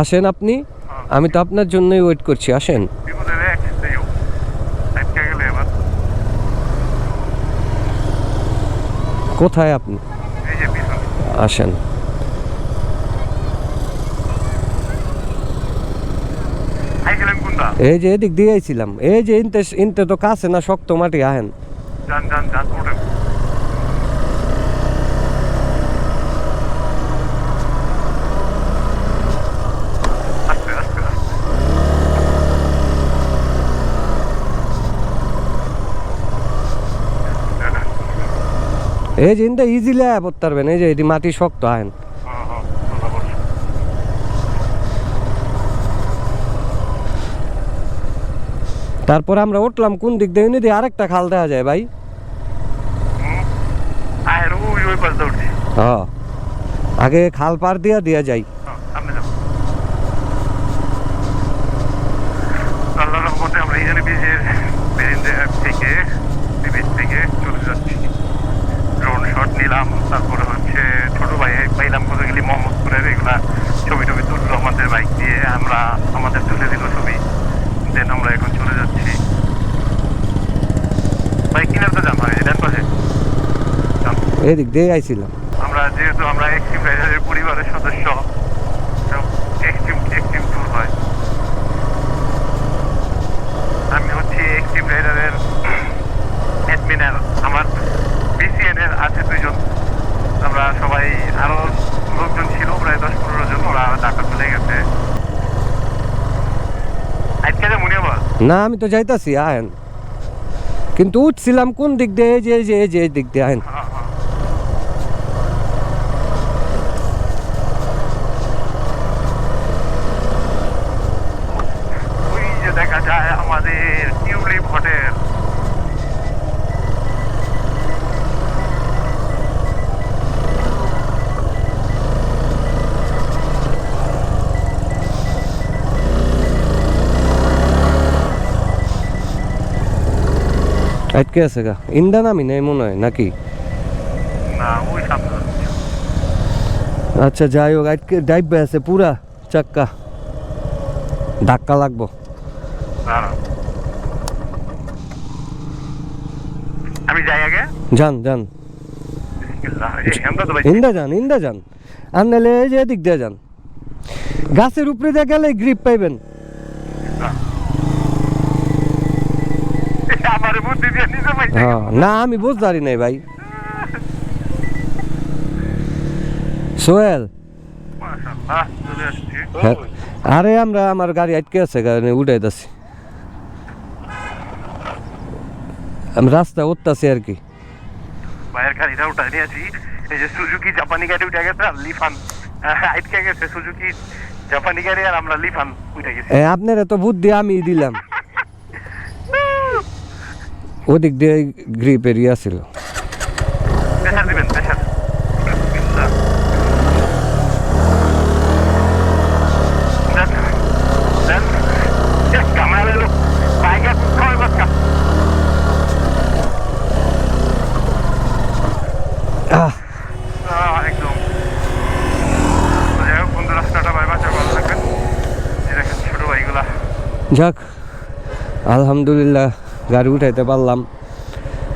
আসেন আপনি আমি তো আপনার জন্যই ওয়েট করছি আসেন। কোথায় আপনি? এই যে পিছনে। আসেন। এই যে এদিক দিয়ে আইছিলাম এই যে ইনতে ইনতে তো কাছে না শক্ত মাটি আহেন যান যান যান ওঠেন আস্তে আস্তে আস্তে এই যে ইজিলি আয় পড়তে পারবেন এই যে এটি মাটি শক্ত আহেন তারপরে আমরা উঠলাম কোন দিক দিয়ে দিয়ে আরেকটা খাল দেখা যায় ভাই। আগে খাল পার দিয়া দিয়া যাই। এদিক দিয়ে আইছিলাম। আমরা যেহেতু আমরা এক্সট্রিম রাইডারের পরিবারের সদস্য এক্সট্রিম এক্সট্রিম ট্যুর হয়। আমি হচ্ছি এক্সট্রিম রাইডারের অ্যাডমিনার আমার বিসিএন এর আছে দুইজন। আমরা সবাই আরও লোকজন ছিল প্রায় দশ পনেরো জন ওরা ঢাকা চলে গেছে। আজকে যে মনে না, আমি তো যাইতাছি, আহেন। কিন্তু উঠছিলাম কোন দিক দিয়ে? এই যে এই যে এই যে, এই দিক দিয়ে, আহেন। হ্যাঁ হ্যাঁ ওই যে দেখা যায় আমাদের টিউলিপ হোটেল আটকে আছে গা। ইন্দা নামি নেই মনে হয় নাকি? না ওই সামনে আচ্ছা যাই হোক আটকে ডাইবে আছে পুরা চাক্কা। ধাক্কা লাগবো। আমি যাই আগে? যান যান। ইন্দা যান ইন্দা যান। আর নাহলে এই যে এদিক দিয়ে যান। গাছের উপরে দিয়ে গেলে গ্রিপ পাইবেন আমার বুদ্ধি দিয়ে নিজে পাইছে হ্যাঁ। না আমি বুঝতে পারি নাই ভাই। সোহেল। হ্যাঁ, আরে আমরা আমার গাড়ি আটকে আছে গাড়ি উঠাই আমি রাস্তা উঠতাছি আর কি। ভাইয়ের গাড়িটা উঠাই নিয়েছি এই যে সুজুকি জাপানি গাড়ি উঠে গেছে আর লিফান আটকে গেছে সুজুকি জাপানি গাড়ি আর আমরা লিফান উঠে গেছি। আপনারা তো বুদ্ধি আমি দিলাম। ওদিক দিয়ে গ্রিপ এরিয়া ছিল যাক আলহামদুলিল্লাহ। গাড়ি উঠাইতে পারলাম।